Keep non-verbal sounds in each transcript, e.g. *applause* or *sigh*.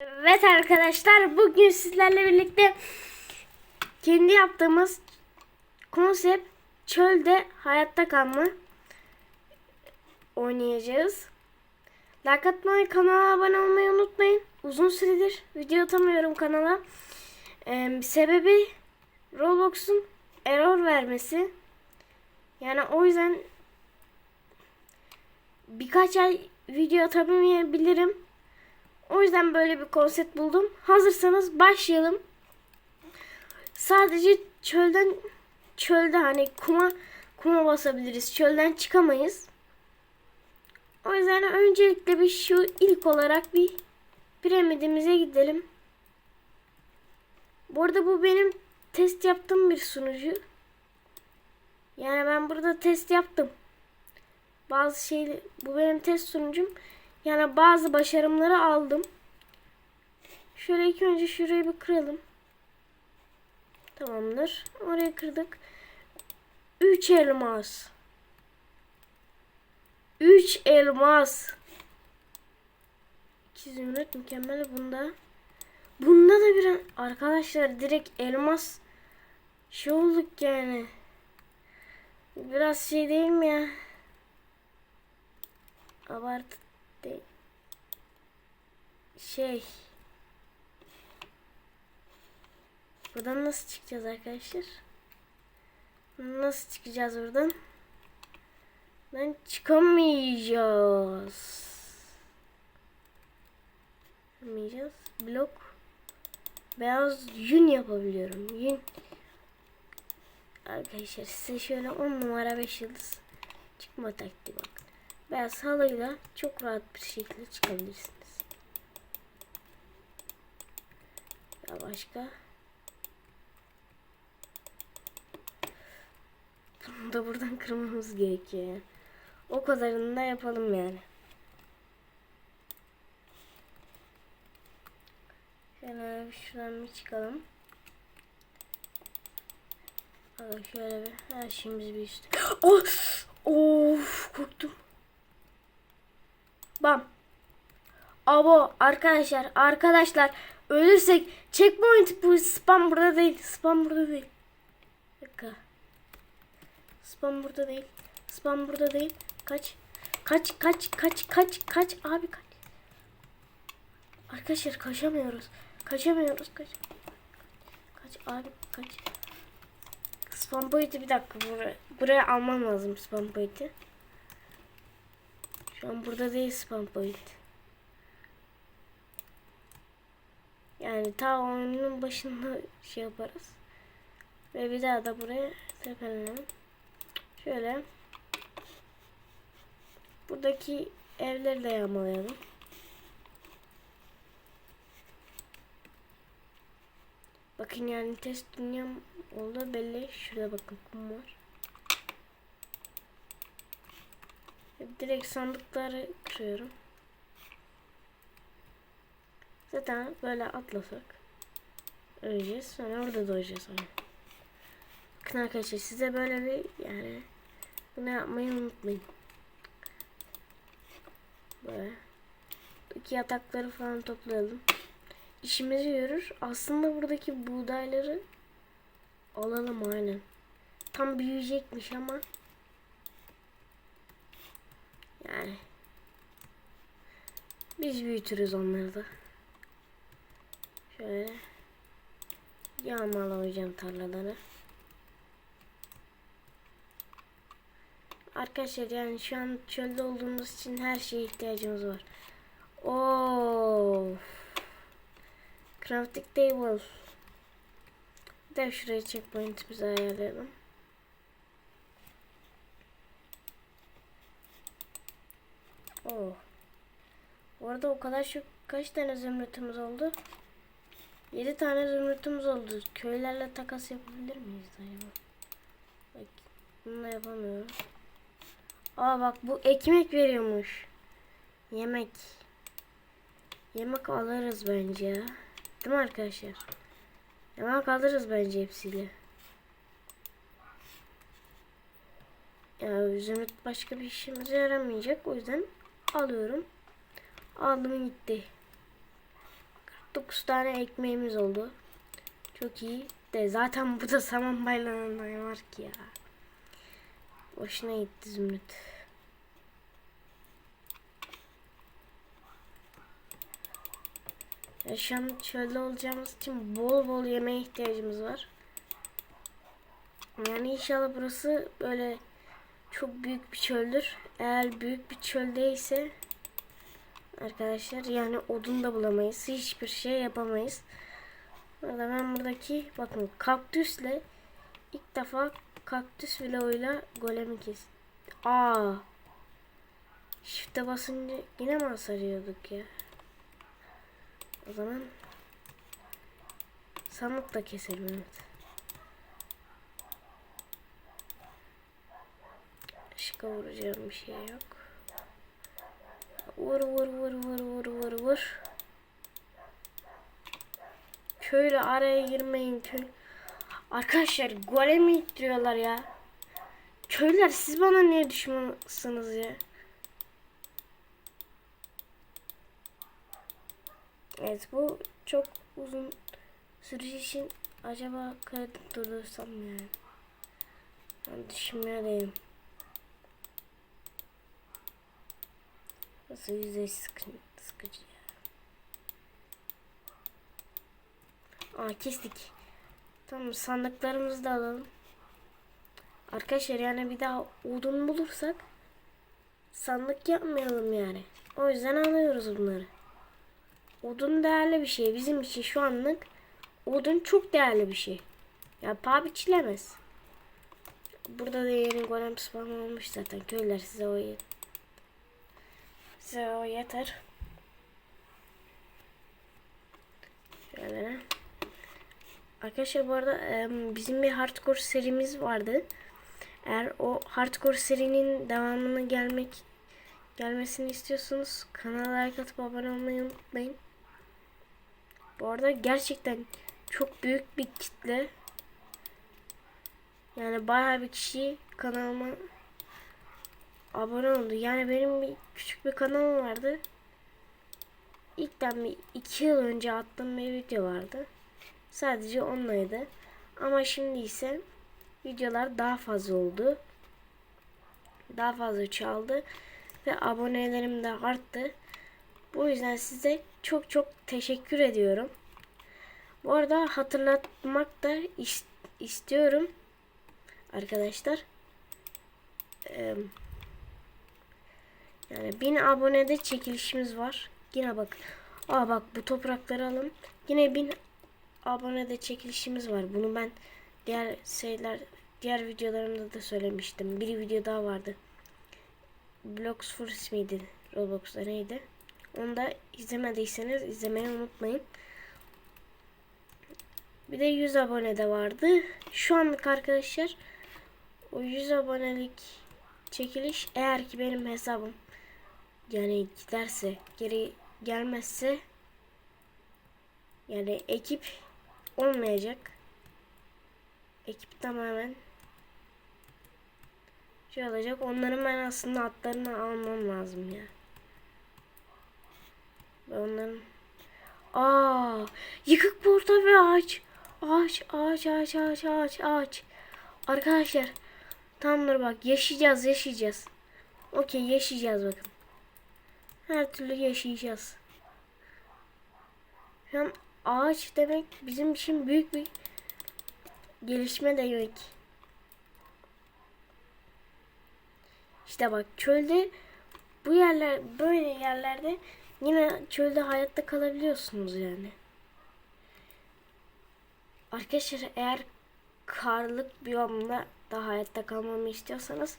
Evet arkadaşlar bugün sizlerle birlikte kendi yaptığımız konsept çölde hayatta kalma oynayacağız. Like atmayı, kanala abone olmayı unutmayın. Uzun süredir video atamıyorum kanala. Ee, sebebi Roblox'un error vermesi. Yani o yüzden birkaç ay video atamayabilirim. O yüzden böyle bir konsept buldum. Hazırsanız başlayalım. Sadece çölden çölde hani kuma kuma basabiliriz. Çölden çıkamayız. O yüzden öncelikle bir şu ilk olarak bir piramidimize gidelim. Bu arada bu benim test yaptığım bir sunucu. Yani ben burada test yaptım. Bazı şey bu benim test sunucum. Yani bazı başarımları aldım. Şöyle ilk önce şurayı bir kıralım. Tamamdır. Oraya kırdık. 3 elmas. 3 elmas. 2 zümrüt mükemmel bunda. Bunda da bir arkadaşlar direkt elmas şey olduk yani. Biraz şey değil mi ya? Abartı değil. Şey. Buradan nasıl çıkacağız arkadaşlar? Nasıl çıkacağız buradan? Ben çıkamayacağız. Çıkamayacağız. Blok. Beyaz yün yapabiliyorum. Yün. Arkadaşlar size şöyle 10 numara 5 yıldız çıkma taktiği bak. Beyaz halıyla çok rahat bir şekilde çıkabilirsiniz. Ya başka? Bunu da buradan *laughs* kırmamız gerekiyor. O kadarını da yapalım yani. Şöyle şuradan bir çıkalım. Şöyle bir her şeyimiz bir üstü. *gasps* Of! Of! Korktum. Bam. Abo arkadaşlar arkadaşlar ölürsek checkpoint bu spam burada değil. Spam burada değil. Dakika. Spam burada değil. Spam burada değil. Kaç. Kaç kaç kaç kaç kaç abi kaç. Arkadaşlar kaçamıyoruz. Kaçamıyoruz kaç. Kaç abi kaç. Spam boyutu bir dakika buraya, buraya almam lazım spam boyutu. Şu an burada değil spam point. Yani ta oyunun başında şey yaparız. Ve bir daha da buraya tepelenelim. Şöyle. Buradaki evleri de yağmalayalım. Bakın yani test dünyam oldu belli. Şurada bakın kum var. Direkt sandıkları kırıyorum. Zaten böyle atlasak öleceğiz. Sonra orada doğacağız. Sonra. Bakın arkadaşlar size böyle bir yani bunu yapmayı unutmayın. Böyle. İki yatakları falan toplayalım. İşimizi görür. Aslında buradaki buğdayları alalım aynen. Tam büyüyecekmiş ama yani biz büyütürüz onları da. Şöyle yağmalayacağım tarlaları. Arkadaşlar yani şu an çölde olduğumuz için her şeye ihtiyacımız var. Of. Crafting table. Bir de şuraya checkpoint'imizi ayarlayalım. Oh. Bu arada o kadar çok kaç tane zümrütümüz oldu? 7 tane zümrütümüz oldu. Köylerle takas yapabilir miyiz acaba? Bak, bununla yapamıyorum. Aa bak bu ekmek veriyormuş. Yemek. Yemek alırız bence ya. Değil mi arkadaşlar? Yemek alırız bence hepsiyle. Ya zümrüt başka bir işimize yaramayacak. O yüzden alıyorum. Aldım gitti. 49 tane ekmeğimiz oldu. Çok iyi. De zaten burada saman bayrağında ne var ki ya. Boşuna gitti Zümrüt. Ya şu an çölde olacağımız için bol bol yemeğe ihtiyacımız var. Yani inşallah burası böyle çok büyük bir çöldür. Eğer büyük bir çöldeyse arkadaşlar yani odun da bulamayız. Hiçbir şey yapamayız. Burada ben buradaki bakın kaktüsle ilk defa kaktüs vloğuyla golemi kes. Aa. Shift'e basınca yine mi hasar ya? O zaman sandık da keselim evet. Işıka vuracağım bir şey yok. Vur vur vur vur vur vur vur. Köyle araya girmeyin köy. Arkadaşlar golemi ittiriyorlar ya. Köyler siz bana niye düşmansınız ya? Evet bu çok uzun sürüş için acaba kayıt durdursam yani? Ben düşünmüyorum. Nasıl yüzey sıkıcı, sıkıcı ya. Aa kestik. Tamam sandıklarımızı da alalım. Arkadaşlar yani bir daha odun bulursak sandık yapmayalım yani. O yüzden alıyoruz bunları. Odun değerli bir şey. Bizim için şu anlık odun çok değerli bir şey. Ya paha biçilemez. Burada da yeni golem spawn olmuş zaten. Köyler size o yet size yeter. Şöyle. Arkadaşlar bu arada bizim bir hardcore serimiz vardı. Eğer o hardcore serinin devamını gelmek gelmesini istiyorsanız kanala like atıp abone olmayı unutmayın. Bu arada gerçekten çok büyük bir kitle. Yani bayağı bir kişi kanalıma abone oldu. Yani benim bir küçük bir kanalım vardı. İlkten bir iki yıl önce attığım bir video vardı. Sadece onlaydı. Ama şimdi ise videolar daha fazla oldu. Daha fazla çaldı. Ve abonelerim de arttı. Bu yüzden size çok çok teşekkür ediyorum. Bu arada hatırlatmak da is istiyorum. Arkadaşlar. Ee, yani 1000 abonede çekilişimiz var. Yine bak. Aa bak bu toprakları alın. Yine 1000 abonede çekilişimiz var. Bunu ben diğer şeyler diğer videolarımda da söylemiştim. Bir video daha vardı. Blocks for ismiydi. Roblox'ta neydi? Onu da izlemediyseniz izlemeyi unutmayın. Bir de 100 abone de vardı. Şu anlık arkadaşlar o 100 abonelik çekiliş eğer ki benim hesabım yani giderse geri gelmezse yani ekip olmayacak. Ekip tamamen şey olacak. Onların ben aslında atlarını almam lazım ya. Ve onların Aa, yıkık porta ve ağaç. Ağaç, ağaç, ağaç, ağaç, ağaç, ağaç. Arkadaşlar, tamamdır bak yaşayacağız, yaşayacağız. Okey, yaşayacağız bakın. Her türlü yaşayacağız. Hem ağaç demek bizim için büyük bir gelişme demek. İşte bak çölde bu yerler böyle yerlerde yine çölde hayatta kalabiliyorsunuz yani. Arkadaşlar eğer karlık biyomda da hayatta kalmamı istiyorsanız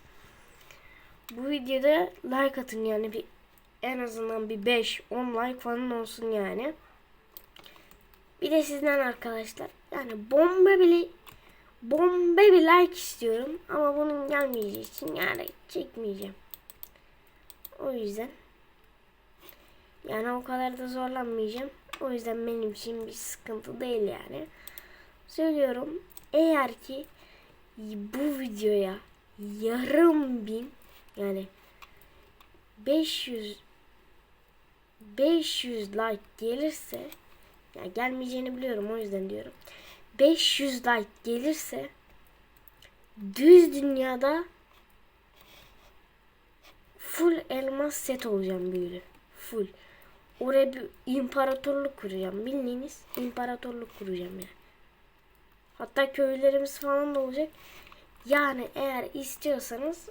bu videoda like atın yani bir en azından bir 5-10 like falan olsun yani. Bir de sizden arkadaşlar yani bomba bile bomba bir like istiyorum ama bunun gelmeyeceği için yani çekmeyeceğim. O yüzden yani o kadar da zorlanmayacağım. O yüzden benim için bir sıkıntı değil yani. Söylüyorum eğer ki bu videoya yarım bin yani 500 500 like gelirse Ya gelmeyeceğini biliyorum o yüzden diyorum. 500 like gelirse düz dünyada full elmas set olacağım böyle. Full. Oraya bir imparatorluk kuracağım. Bildiğiniz imparatorluk kuracağım yani. Hatta köylerimiz falan da olacak. Yani eğer istiyorsanız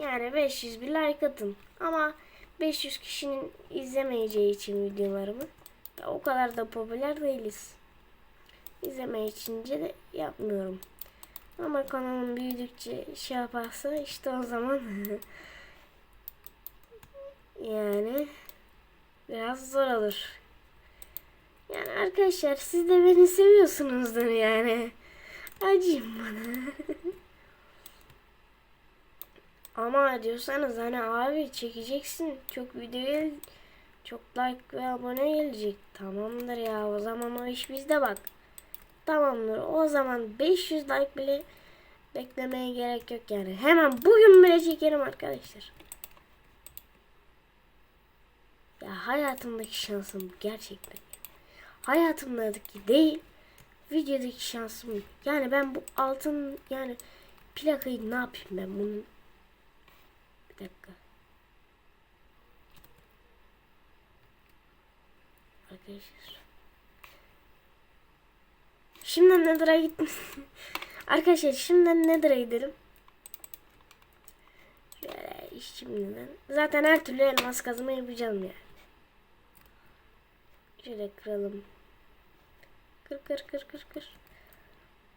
yani 500 bir like atın. Ama 500 kişinin izlemeyeceği için videolarımı o kadar da popüler değiliz. İzleme içince de yapmıyorum. Ama kanalım büyüdükçe şey yaparsa işte o zaman *laughs* yani biraz zor olur. Yani arkadaşlar siz de beni seviyorsunuzdur yani. Acıyım bana. *laughs* Ama diyorsanız hani abi çekeceksin çok video çok like ve abone gelecek. Tamamdır ya o zaman o iş bizde bak. Tamamdır o zaman 500 like bile beklemeye gerek yok yani. Hemen bugün bile çekerim arkadaşlar. Ya hayatımdaki şansım gerçekten. Hayatımdaki değil videodaki şansım. Yani ben bu altın yani plakayı ne yapayım ben bunun bir dakika. Arkadaşlar. Şimdi Nether'a gittim. *laughs* Arkadaşlar şimdi Nether'a gidelim. Şöyle şimdiden. Zaten her türlü elmas kazma yapacağım ya. Şöyle kıralım. Kır kır kır kır kır.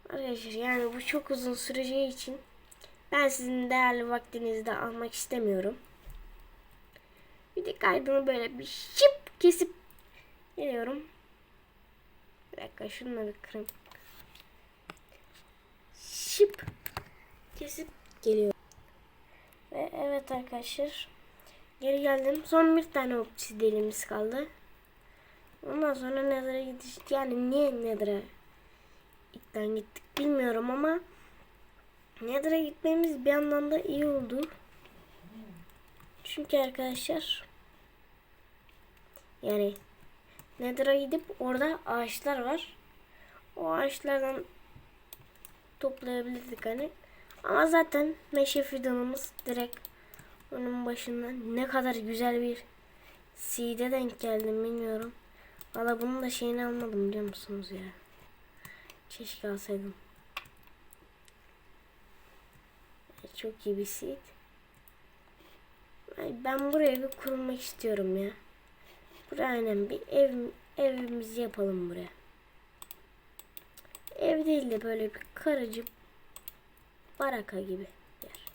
Arkadaşlar yani bu çok uzun süreceği için ben sizin değerli vaktinizi de almak istemiyorum. Bir de kaydını böyle bir şıp kesip geliyorum. Bir dakika bir kırayım. Şıp kesip geliyorum. Ve evet arkadaşlar. Geri geldim. Son bir tane obsidiyenimiz kaldı. Ondan sonra Nether'a gidiş yani niye Nether'a ilkten gittik bilmiyorum ama Nether'a gitmemiz bir yandan da iyi oldu. Çünkü arkadaşlar yani Nether'a gidip orada ağaçlar var. O ağaçlardan toplayabilirdik hani. Ama zaten meşe fidanımız direkt onun başından ne kadar güzel bir seed'e denk geldim bilmiyorum. Valla bunun da şeyini almadım biliyor musunuz ya. Keşke alsaydım. Çok iyi bir. Ay, Ben buraya bir kurulmak istiyorum ya. Buraya aynen bir ev evimizi yapalım buraya. Ev değil de böyle bir karıcı baraka gibi yer.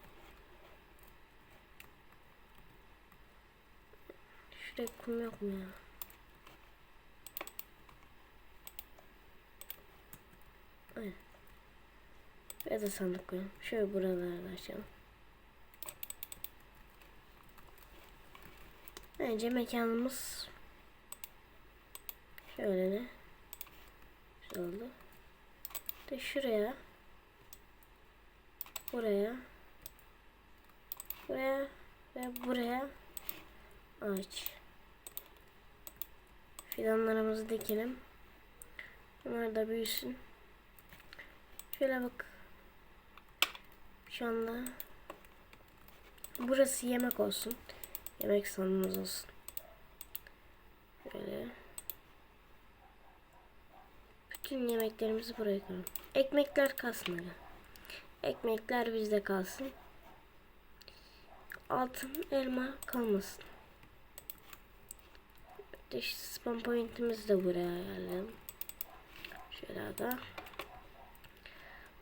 Şuraya kum yok mu ya? Evet. Ve de sandık koyalım. Şöyle buralarda açalım. Bence mekanımız şöyle de şöyle oldu. De şuraya buraya buraya ve buraya ağaç. Fidanlarımızı dikelim. Bunlar da büyüsün. Şöyle bak. Şu anda burası yemek olsun. Yemek salonumuz olsun. Böyle. Bütün yemeklerimizi buraya koyalım. Ekmekler kalsın öyle. Ekmekler bizde kalsın. Altın elma kalmasın. Dış spam pointimizi de buraya ayarlayalım. Şöyle da.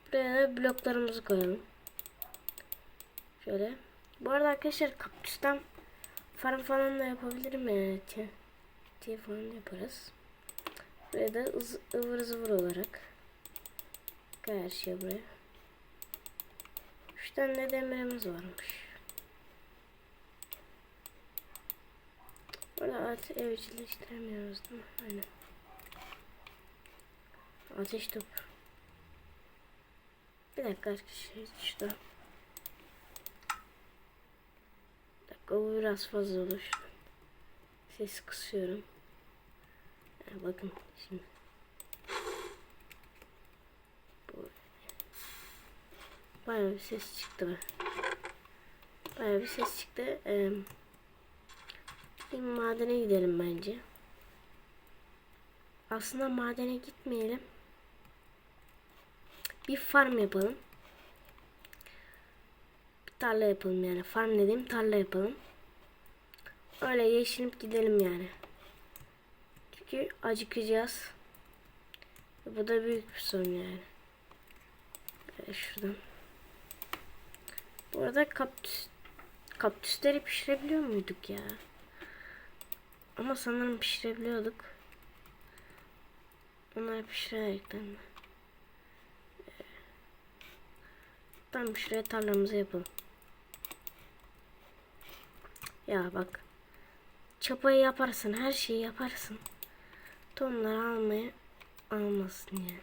Buraya da bloklarımızı koyalım. Şöyle. Bu arada arkadaşlar kaktüsten farm falan da yapabilirim yani. T falan yaparız. Buraya da ıvır zıvır olarak. Her şey buraya. Üç tane de demirimiz varmış. Burada at evcilleştiremiyoruz değil mi? Aynen. Ateş topu. Bir dakika arkadaşlar şurada. Bu biraz fazla olur. Ses kısıyorum. Yani bakın şimdi. Bayağı bir ses çıktı. Bayağı bir ses çıktı. Ee, madene gidelim bence. Aslında madene gitmeyelim. Bir farm yapalım. Tarla yapalım yani. Farm dediğim tarla yapalım. Öyle yeşilip gidelim yani. Çünkü acıkacağız. Bu da büyük bir sorun yani. Böyle şuradan. Bu arada kaktüs, kaktüsleri pişirebiliyor muyduk ya? Ama sanırım pişirebiliyorduk. Onları pişirerekten mi? Tamam şuraya tarlamızı yapalım. Ya bak. Çapayı yaparsın, her şeyi yaparsın. Tohumları almayı almasın yani.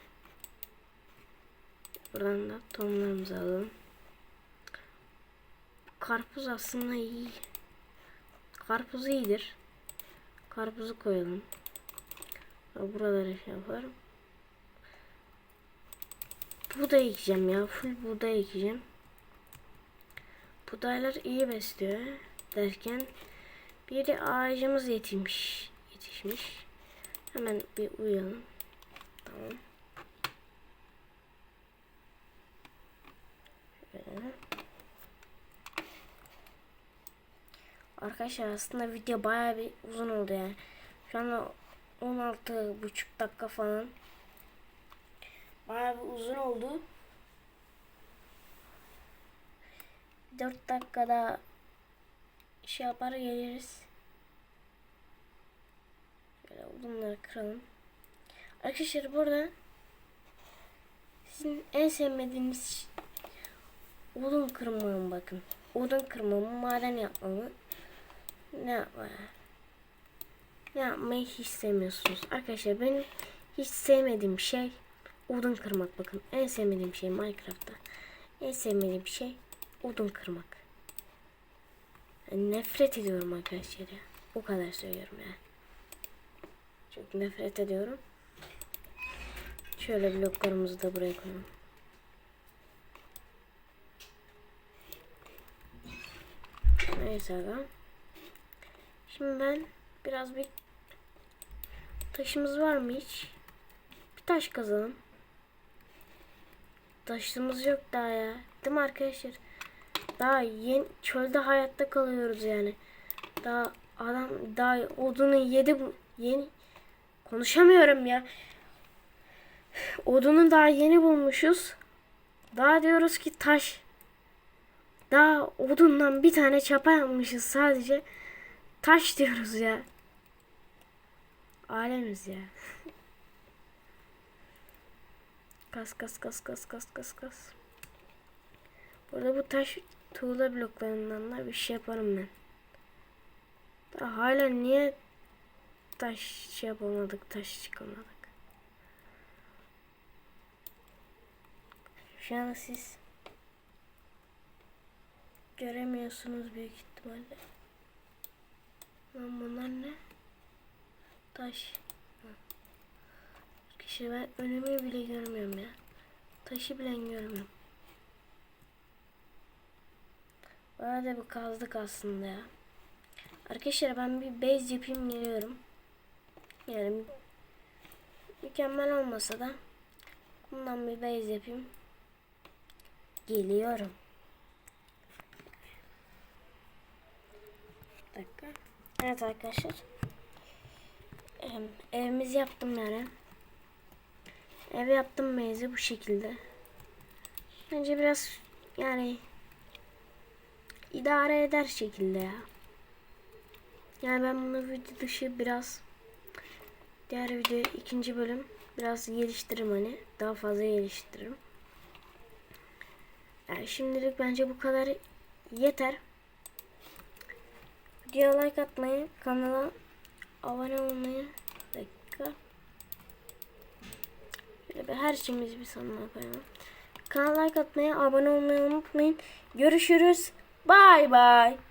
Buradan da tohumlarımızı alalım. Karpuz aslında iyi. Karpuz iyidir. Karpuzu koyalım. Buralara şey yaparım. Buğday ekeceğim ya. Full buğday ekeceğim. Buğdaylar iyi besliyor derken biri ağacımız yetişmiş. Yetişmiş. Hemen bir uyalım. Tamam. Arkadaşlar aslında video bayağı bir uzun oldu yani. Şu anda 16 buçuk dakika falan. Bayağı bir uzun oldu. 4 dakikada şey yapar geliriz. Şöyle odunları kıralım. Arkadaşlar burada sizin en sevmediğiniz odun kırmamı bakın. Odun kırmamı, maden yapmamı ne yapma ne yapmayı hiç sevmiyorsunuz. Arkadaşlar benim hiç sevmediğim şey odun kırmak bakın. En sevmediğim şey Minecraft'ta. En sevmediğim şey odun kırmak. Yani nefret ediyorum arkadaşlar ya. O kadar söylüyorum ya. Çok nefret ediyorum. Şöyle bloklarımızı da buraya koyalım. Neyse aga. Şimdi ben biraz bir taşımız var mı hiç? Bir taş kazalım. Taşımız yok daha ya. Değil mi arkadaşlar? Daha yeni çölde hayatta kalıyoruz yani. Daha adam daha odunu yedi bu yeni konuşamıyorum ya. Odunu daha yeni bulmuşuz. Daha diyoruz ki taş. Daha odundan bir tane çapa yapmışız sadece. Taş diyoruz ya. Alemiz ya. *laughs* kas kas kas kas kas kas kas. Burada bu taş tuğla bloklarından da bir şey yaparım ben. Daha hala niye taş şey yapamadık, taş çıkamadık. Şu an siz göremiyorsunuz büyük ihtimalle. Lan bunlar ne? Taş. Kişi ben önümü bile görmüyorum ya. Taşı bile görmüyorum. Bana da bir kazdık aslında ya. Arkadaşlar ben bir base yapayım geliyorum. Yani mükemmel olmasa da bundan bir base yapayım. Geliyorum. Bir dakika. Evet arkadaşlar. Em, Evimizi yaptım yani. Ev yaptım meyze bu şekilde. Bence biraz yani idare eder şekilde ya. Yani ben bunu video dışı biraz diğer video ikinci bölüm biraz geliştiririm hani daha fazla geliştiririm. Yani şimdilik bence bu kadar yeter. Videoya like atmayı, kanala abone olmayı dakika. Şöyle bir her şeyimizi bir sonuna koyalım. Kanala like atmayı, abone olmayı unutmayın. Görüşürüz. Bye bye.